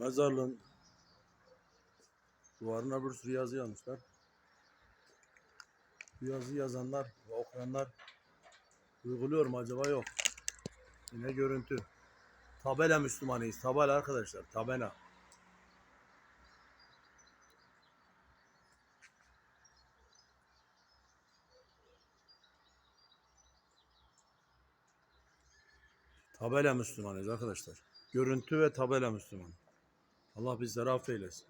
Mezarlığın duvarına bir sürü yazı yazmışlar. Bu yazı yazanlar ve okuyanlar uyguluyor mu acaba? Yok. Yine görüntü. Tabela Müslümanıyız. Tabela arkadaşlar. Tabela. Tabela Müslümanıyız arkadaşlar. Görüntü ve tabela Müslüman. Allah bizleri affeylesin.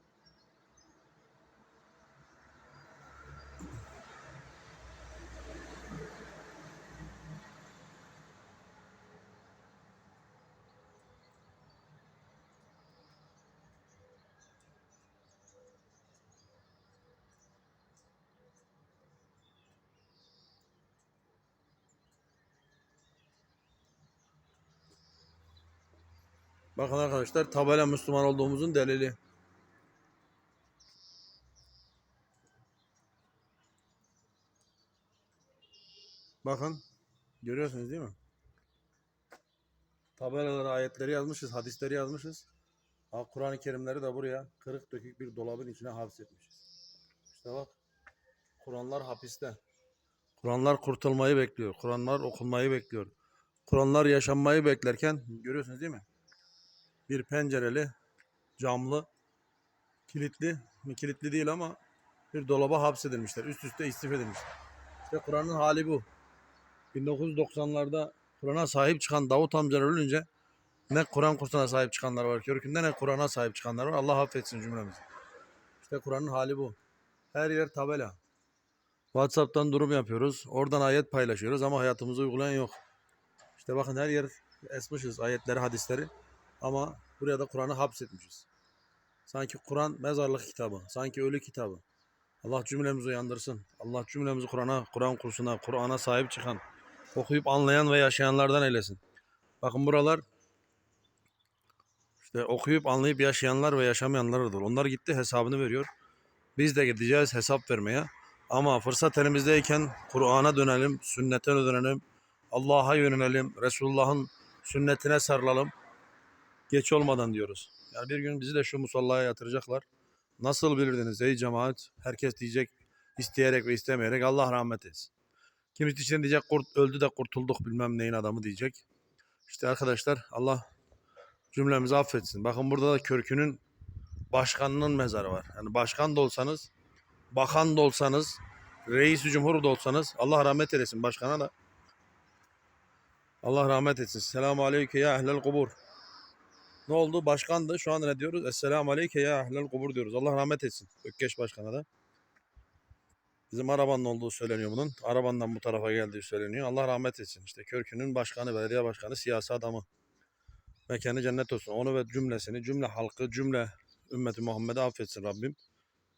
Bakın arkadaşlar tabela Müslüman olduğumuzun delili. Bakın görüyorsunuz değil mi? Tabelalara ayetleri yazmışız, hadisleri yazmışız. Kur'an-ı Kerimleri de buraya kırık dökük bir dolabın içine hapsetmişiz. İşte bak Kur'anlar hapiste. Kur'anlar kurtulmayı bekliyor. Kur'anlar okunmayı bekliyor. Kur'anlar yaşanmayı beklerken görüyorsunuz değil mi? Bir pencereli, camlı, kilitli, kilitli değil ama bir dolaba hapsedilmişler. Üst üste istif edilmişler. İşte Kur'an'ın hali bu. 1990'larda Kur'an'a sahip çıkan Davut amcalar ölünce ne Kur'an kursuna sahip çıkanlar var Körkün'de ne Kur'an'a sahip çıkanlar var. Allah affetsin cümlemizi. İşte Kur'an'ın hali bu. Her yer tabela. WhatsApp'tan durum yapıyoruz. Oradan ayet paylaşıyoruz ama hayatımızı uygulayan yok. İşte bakın her yer esmişiz ayetleri, hadisleri. Ama buraya da Kur'an'ı hapsetmişiz. Sanki Kur'an mezarlık kitabı. Sanki ölü kitabı. Allah cümlemizi uyandırsın. Allah cümlemizi Kur'an'a, Kur'an kursuna, Kur'an'a sahip çıkan, okuyup anlayan ve yaşayanlardan eylesin. Bakın buralar işte okuyup anlayıp yaşayanlar ve yaşamayanlardır. Onlar gitti hesabını veriyor. Biz de gideceğiz hesap vermeye. Ama fırsat elimizdeyken Kur'an'a dönelim, sünnete dönelim, Allah'a yönelelim, Resulullah'ın sünnetine sarılalım geç olmadan diyoruz. Yani bir gün bizi de şu musallaya yatıracaklar. Nasıl bilirdiniz ey cemaat? Herkes diyecek isteyerek ve istemeyerek Allah rahmet etsin. Kimisi için diyecek kurt öldü de kurtulduk bilmem neyin adamı diyecek. İşte arkadaşlar Allah cümlemizi affetsin. Bakın burada da Körkünün başkanının mezarı var. Yani başkan da olsanız, bakan da olsanız, reis cumhur da olsanız Allah rahmet eylesin başkana da. Allah rahmet etsin. Selamun aleyküm ya ehlel kubur. Ne oldu? Başkandı. Şu anda ne diyoruz? Esselamu aleyke ya ahlel kubur diyoruz. Allah rahmet etsin. Ökkeş Başkan'a da. Bizim arabanın olduğu söyleniyor bunun. Arabandan bu tarafa geldiği söyleniyor. Allah rahmet etsin. İşte Körkün'ün başkanı, belediye başkanı, siyasi adamı. Mekanı cennet olsun. Onu ve cümlesini, cümle halkı, cümle ümmeti Muhammed'e affetsin Rabbim.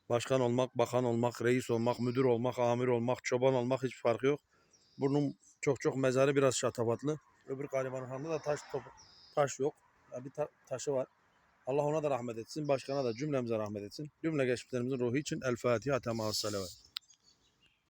Başkan olmak, bakan olmak, reis olmak, müdür olmak, amir olmak, çoban olmak hiç farkı yok. Bunun çok çok mezarı biraz şatafatlı. Öbür garibanın da taş top, taş yok bir ta- taşı var. Allah ona da rahmet etsin. Başkana da cümlemize rahmet etsin. Cümle geçmişlerimizin ruhu için El Fatiha. Tema Salavat.